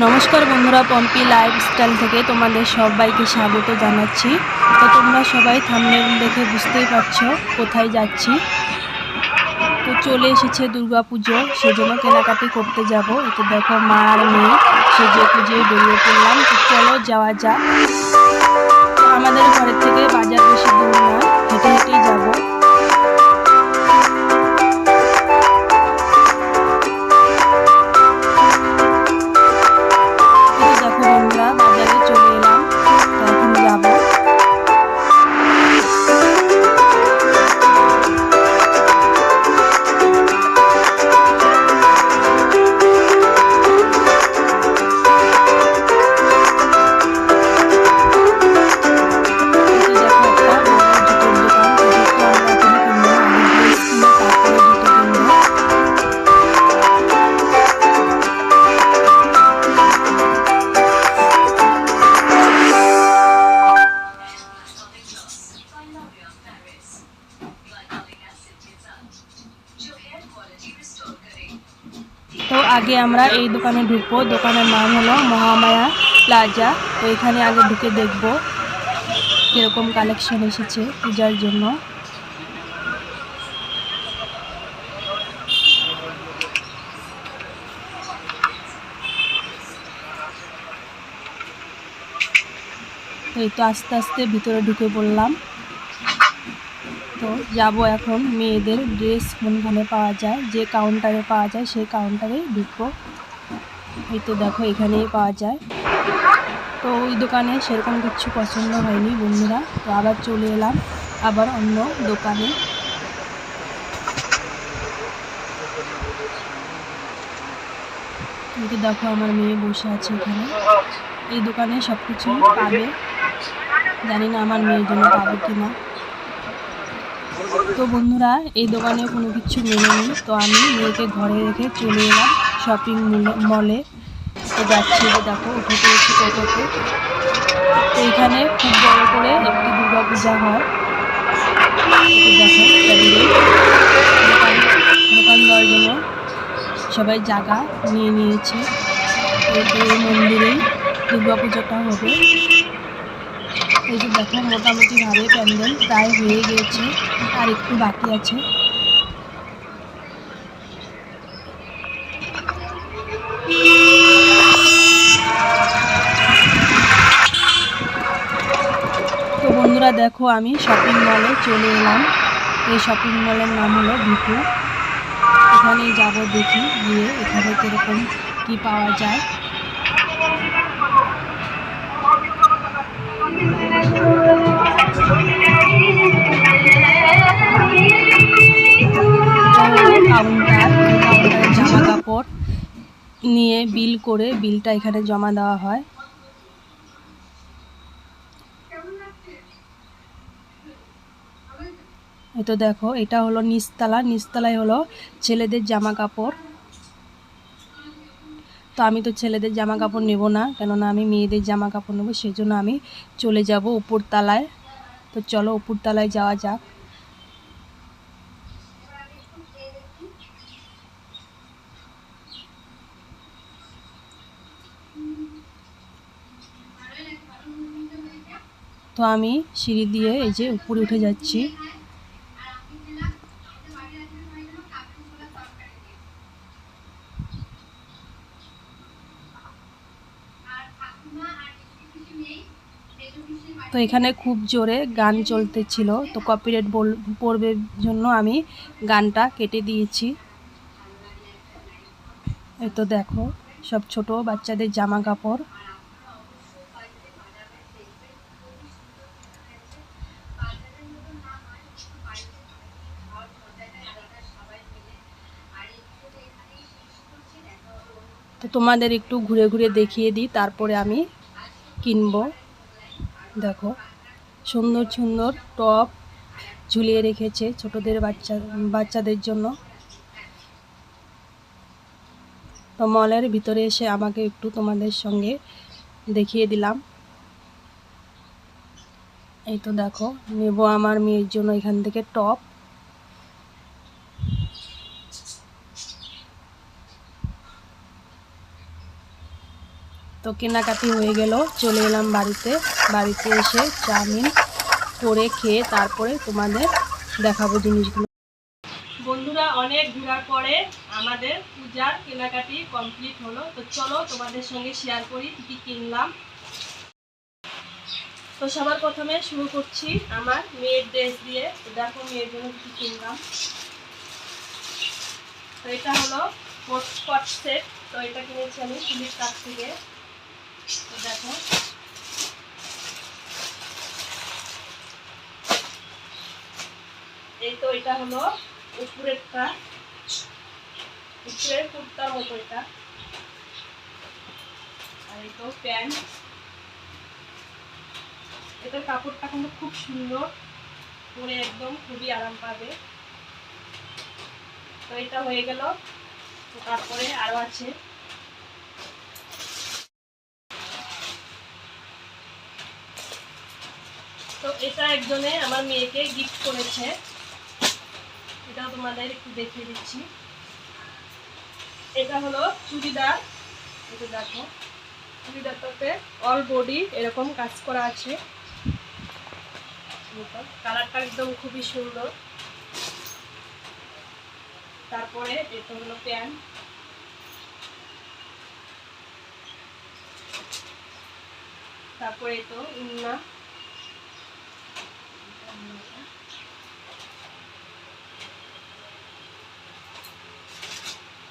নমস্কার বন্ধুরা, পম্পি লাইফস্টাইল থেকে তোমাদের সবাইকে স্বাগত জানাচ্ছি। তো তোমরা সবাই থামনেল দেখে বুঝতেই পারছ কোথায় যাচ্ছি। তো চলে এসেছে দুর্গা পুজো সেজন্য কেনাকাটি করতে যাব। তো দেখো মা আর মেয়ে সেজে পুজো বেরিয়ে পড়লাম। তো চলো যাওয়া যাক। আমাদের ঘরের থেকে বাজার বেশি দূর না, হেঁটে হেঁটেই যাব। আগে আমরা এই দোকানে ঢুকবো। দোকানের নাম হলো মহামায়া প্লাজা। তো এখানে আগে ঢুকে দেখব কীরকম কালেকশন এসেছে পূজার জন্য। এই তো আস্তে আস্তে ভিতরে ঢুকে পড়লাম। তো যাব এখন। মেয়েদের ড্রেস কোনখানে পাওয়া যায়, যে কাউন্টারে পাওয়া যায়, সেই কাউন্টারে ঢুকবো। এই তো দেখো, এখানেই পাওয়া যায়। তো ওই দোকানে সেরকম কিছু পছন্দ হয়নি বন্ধুরা। তো আবার চলে এলাম, আবার অন্য দোকানে। এই তো দেখো, আমার মেয়ে বসে আছে এখানে। এই দোকানে সব কিছু পাবে। জানি না আমার মেয়ের জন্য পাবে কিনা। তো বন্ধুরা, এই দোকানে কোনো কিছু মেনে মেলেনি তো আমি মেয়েকে ঘরে রেখে চলে এলাম শপিং মলে তো যাচ্ছি দেখো, উঠে পড়েছি টোটোতে। তো এখানে খুব বড় করে একটি দুর্গা পূজা হয় দোকান জন্য সবাই জায়গা নিয়ে নিয়েছে। এই মন্দিরেই দুর্গা পুজোটা হবে। এই যে দেখো মোটামুটিভাবে প্যান্ডেল প্রায় হয়ে গিয়েছে, আর একটু বাকি আছে। তো বন্ধুরা, দেখো, আমি শপিং মলে চলে এলাম। এই শপিং মলের নাম হলো ভিটু। এখানে যাব দেখি, গিয়ে এখানে কীরকম কী পাওয়া যায় কাউন্টার কাউন্টারে নিয়ে বিল করে বিলটা এখানে জমা দেওয়া হয়। তো দেখো, এটা হলো নিচতলা। নিচতলায় হলো ছেলেদের জামা কাপড় তো আমি তো ছেলেদের জামা কাপড় নেব না, কেননা আমি মেয়েদের জামা কাপড় নেব সেই জন্য আমি চলে যাব উপর তলায় তো চলো উপর তলায় যাওয়া যাক। তো আমি সিঁড়ি দিয়ে এই যে উপরে উঠে যাচ্ছি। তো এখানে খুব জোরে গান চলতেছিল। তো কপিরাইট বল, পড়বে জন্য আমি গানটা কেটে দিয়েছি। এই তো দেখো, সব ছোট বাচ্চাদের জামা কাপড় তো তোমাদের একটু ঘুরে ঘুরে দেখিয়ে দিই, তারপরে আমি কিনবো। দেখো, সুন্দর সুন্দর টপ ঝুলিয়ে রেখেছে ছোটদের বাচ্চা, বাচ্চাদের জন্য। তো মলের ভিতরে এসে আমাকে একটু তোমাদের সঙ্গে দেখিয়ে দিলাম। এই তো দেখো, নেব আমার মেয়ের জন্য এখান থেকে টপ। তো কেনাকাটি হয়ে গেল, চলে এলাম বাড়িতে। বাড়িতে এসে চাউমিন করে খেয়ে তারপরে তোমাদের দেখাবো জিনিসগুলো। বন্ধুরা, অনেক ঘোরার পরে আমাদের পূজার কেনাকাটি কমপ্লিট হলো। তো চলো তোমাদের সঙ্গে শেয়ার করি কী কিনলাম। তো সবার প্রথমে শুরু করছি আমার মেয়ের ড্রেস দিয়ে। দেখো মেয়ের জন্য কী কিনলাম। তো এটা হলো সেট তো এটা কিনেছি আমি ফ্লিপকার্ট থেকে। এই তো এটা হলো উপরেরটা। আর এই তো প্যান্ট। এটার কাপড়টা কিন্তু খুব সুন্দর। পরে একদম খুবই আরাম পাবে। তো এটা হয়ে গেল। তারপরে আরও আছে। তো এটা একজনে আমার মেয়েকে গিফট করেছে। এটাও তোমাদের একটু দেখিয়ে দিচ্ছি। এটা হলো চুড়িদার। এটা দেখো, চুড়িদারটাতে অল বডি এরকম কাজ করা আছে। কালারটা একদম খুবই সুন্দর। তারপরে এটা হলো প্যান্ট। তারপরে তো উন্না।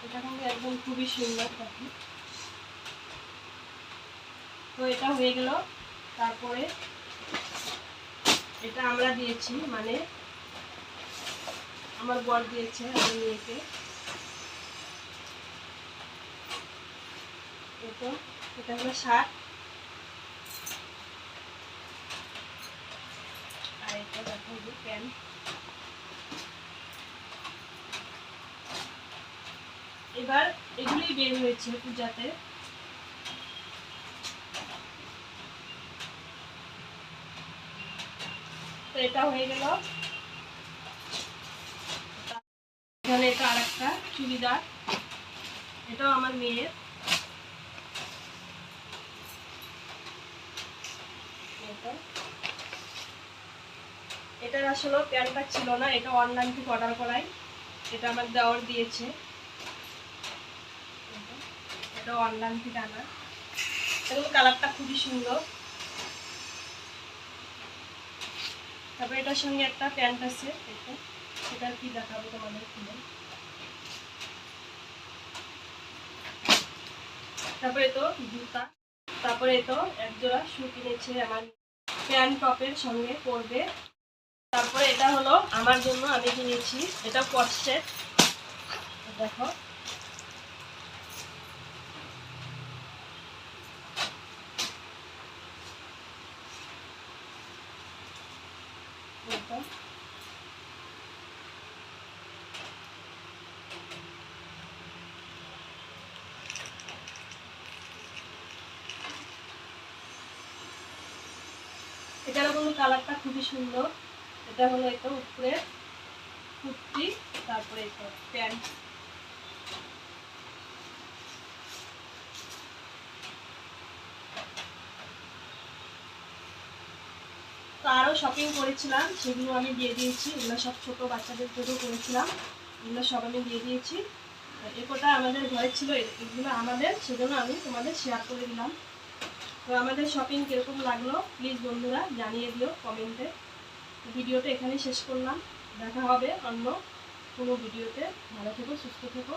এটা কিন্তু একদম খুবই সুন্দর দেখো। তো এটা হয়ে গেল। তারপরে এটা আমরা দিয়েছি মানে আমার বর দিয়েছে আমার মেয়েকে। এটা এটা হলো শার্ট। এবার বের হয়েছে পূজাতে। তো এটা হয়ে গেল। এখানে এটা আর একটা? চুড়িদার। এটাও আমার মেয়ের এটা। এটার আসলে প্যান্টটা ছিল না, এটা অনলাইন থেকে অর্ডার করাই। এটা আমার দেওয়ার দিয়েছে। এটা। অনলাইন থেকে আনা। এগুলো কালারটা খুবই সুন্দর। তারপরে এটার সঙ্গে একটা প্যান্ট আছে এটা সেটা কি দেখাবো তোমাদের খুলে। তারপরে তো জুতা। তারপরে তো একজোড়া শু কিনেছে আমার প্যান্ট টপের সঙ্গে পরবে। তারপরে এটা হলো আমার জন্য আমি কিনেছি এটা কটসেট দেখো। এটার কোনো কালারটা খুবই সুন্দর। এটা হলো এটা উপরে কুর্তি, তারপরে এটা প্যান্ট। শপিং করেছিলাম, সেগুলো আমি দিয়ে দিয়েছি। এগুলো সব বাচ্চাদের জন্য করেছিলাম। এগুলো সব আমি দিয়ে দিয়েছি। এ কটা আমাদের ঘরে ছিল, এগুলো আমাদের, সেজন্য আমি তোমাদের শেয়ার করে দিলাম। তো আমাদের শপিং কীরকম লাগল প্লিজ বন্ধুরা জানিয়ে দিও কমেন্টে ভিডিওটা এখানেই শেষ করলাম। দেখা হবে অন্য কোনো ভিডিওতে। ভালো থেকো সুস্থ থেকো।